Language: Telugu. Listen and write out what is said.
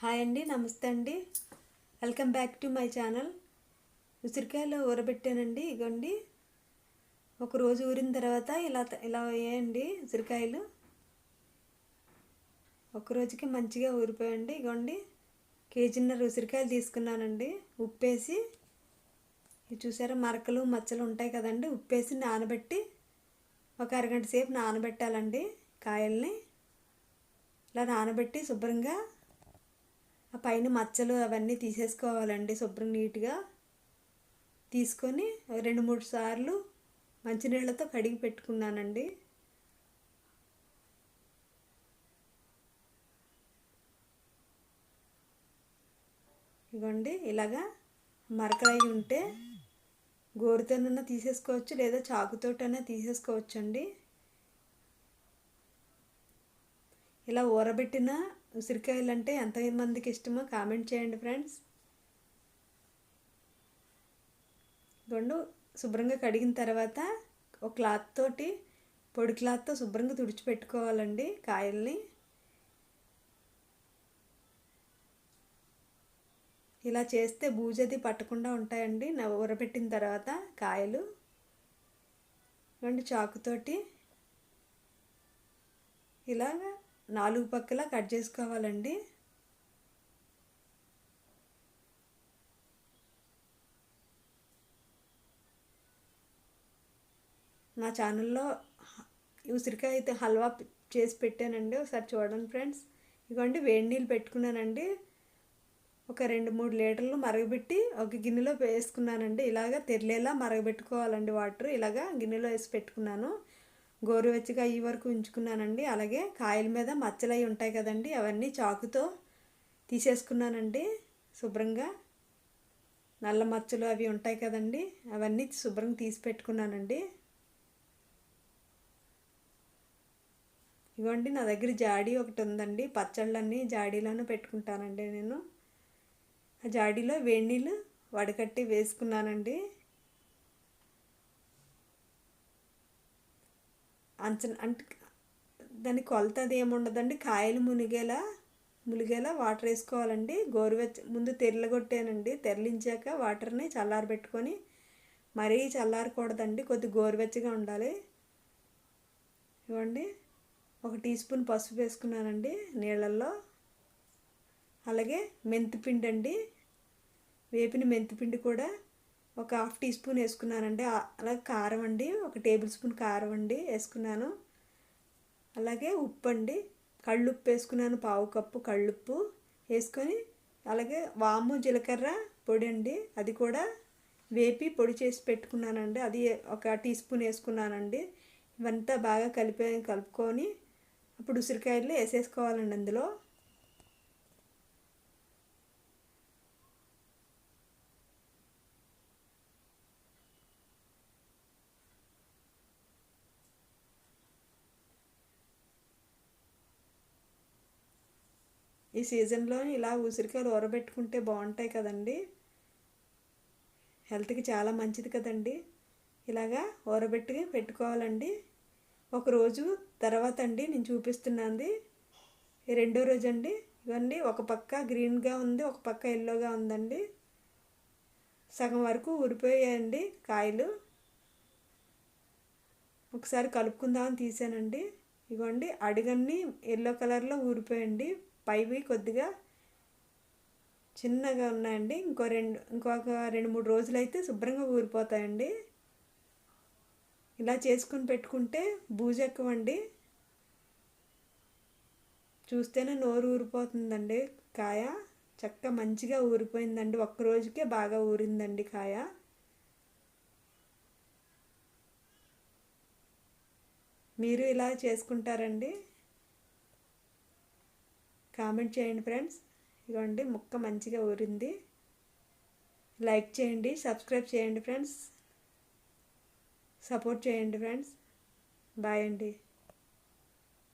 హాయ్ అండి నమస్తే అండి. Welcome back to my channel. ఉసిరికాయలు ఊరబెట్టానండి ఇగోండి. ఒక రోజు ఊరిన తర్వాత ఇలా ఇలా వేయండి ఉసిరికాయలు. ఒక రోజుకి మంచిగా ఊరిపోయండి ఇగోండి. కేజీన్నర ఉసిరికాయలు తీసుకున్నానండి ఉప్పేసి. ఇది చూసారా మరకలు మచ్చలు ఉంటాయి కదండి ఉప్పేసి నానబెట్టి ఒక అరగంట సేపు నానబెట్టాలండి కాయల్ని. ఇలా నానబెట్టి శుభ్రంగా ఆ పైన మచ్చలు అవన్నీ తీసేసుకోవాలండి శుభ్రం నీట్గా. తీసుకొని రెండు మూడు సార్లు మంచినీళ్ళతో కడిగి పెట్టుకున్నానండి. ఇగోండి ఇలాగా మరకలై ఉంటే గోరుతోనన్నా తీసేసుకోవచ్చు లేదా చాకుతోటైనా తీసేసుకోవచ్చు అండి ఇలా ఊరబెట్టిన ఉసిరికాయలు అంటే ఎంతమందికి ఇష్టమో కామెంట్ చేయండి ఫ్రెండ్స్. రెండు శుభ్రంగా కడిగిన తర్వాత ఒక క్లాత్ తోటి పొడి క్లాత్తో శుభ్రంగా తుడిచిపెట్టుకోవాలండి కాయల్ని. ఇలా చేస్తే బూజది పట్టకుండా ఉంటాయండి. నా ఊరబెట్టిన తర్వాత కాయలు. రెండు చాకుతోటి ఇలాగా నాలుగు పక్కల కట్ చేసుకోవాలండి. నా ఛానల్లో ఉసిరికాయ అయితే హల్వా చేసి పెట్టానండి ఒకసారి చూడండి ఫ్రెండ్స్. ఇదిగోండి వేడి నీళ్ళు పెట్టుకున్నానండి. ఒక రెండు మూడు లీటర్లు మరగబెట్టి ఒక గిన్నెలో వేసుకున్నానండి. ఇలాగ తెరలేలా మరగబెట్టుకోవాలండి వాటర్. ఇలాగా గిన్నెలో వేసి పెట్టుకున్నాను. గోరువెచ్చగా ఈ వరకు ఉంచుకున్నానండి. అలాగే కాయల మీద మచ్చలు అవి ఉంటాయి కదండి అవన్నీ చాకుతో తీసేసుకున్నానండి. శుభ్రంగా నల్ల మచ్చలు అవి ఉంటాయి కదండి అవన్నీ శుభ్రంగా తీసి పెట్టుకున్నానండి. ఇవ్వండి నా దగ్గర జాడీ ఒకటి ఉందండి. పచ్చళ్ళన్నీ జాడీలోనే పెట్టుకుంటానండి నేను. ఆ జాడీలో వేడి నీళ్ళు వడకట్టి వేసుకున్నానండి. అంచన అంటే దాని కొలత అది ఏముండదండి? కాయలు మునిగేలా మునిగేలా వాటర్ వేసుకోవాలండి. గోరువెచ్చ ముందు తెరలగొట్టానండి. తెరలించాక వాటర్ని చల్లారబెట్టుకొని మరీ చల్లారకూడదండి. కొద్ది గోరువెచ్చగా ఉండాలి. ఇవ్వండి. ఒక టీ స్పూన్ పసుపు వేసుకున్నానండి నీళ్ళల్లో. అలాగే మెంతిపిండి అండి వేపిన మెంతిపిండి కూడా ఒక హాఫ్ టీ స్పూన్ వేసుకున్నానండి. అలాగే కారం అండి. ఒక టేబుల్ స్పూన్ కారం అండి వేసుకున్నాను. అలాగే ఉప్పు అండి. కళ్ళుప్పు వేసుకున్నాను. పావు కప్పు కళ్ళుప్పు వేసుకొని అలాగే వాము జీలకర్ర పొడి అండి. అది కూడా వేపి పొడి చేసి పెట్టుకున్నానండి. అది ఒక టీ స్పూన్ వేసుకున్నానండి. ఇవంతా బాగా కలిపి కలుపుకొని అప్పుడు ఉసిరికాయలు వేసేసుకోవాలండి అందులో. ఈ సీజన్లో ఇలా ఉసిరికాయలు ఊరబెట్టుకుంటే బాగుంటాయి కదండి. హెల్త్కి చాలా మంచిది కదండి. ఇలాగా ఊరబెట్టి పెట్టుకోవాలండి. ఒకరోజు తర్వాత అండి నేను చూపిస్తున్నాను రెండో రోజు అండి ఇవన్నీ ఒక పక్క గ్రీన్గా ఉంది ఒక పక్క ఎల్లోగా ఉందండి. సగం వరకు ఊరిపోయాయండి కాయలు. ఒకసారి కలుపుకుందామని తీసానండి. ఇవ్వండి అడుగన్నీ ఎల్లో కలర్లో ఊరిపోయండి. పైవి కొద్దిగా చిన్నగా ఉన్నాయండి. ఇంకో రెండు ఇంకొక రెండు మూడు రోజులు అయితే శుభ్రంగా ఊరిపోతాయండి. ఇలా చేసుకుని పెట్టుకుంటే బూజెక్కవండి చూస్తేనే నోరు ఊరిపోతుందండి కాయ. చక్క మంచిగా ఊరిపోయిందండి. ఒక్క రోజుకే బాగా ఊరిందండి కాయ. మీరు ఇలా చేసుకుంటారండి. కామెంట్ చేయండి ఫ్రెండ్స్. ఇదిగోండి ముక్క మంచిగా ఊరింది. లైక్ చేయండి సబ్స్క్రైబ్ చేయండి ఫ్రెండ్స్. సపోర్ట్ చేయండి ఫ్రెండ్స్. బాయ్ అండి.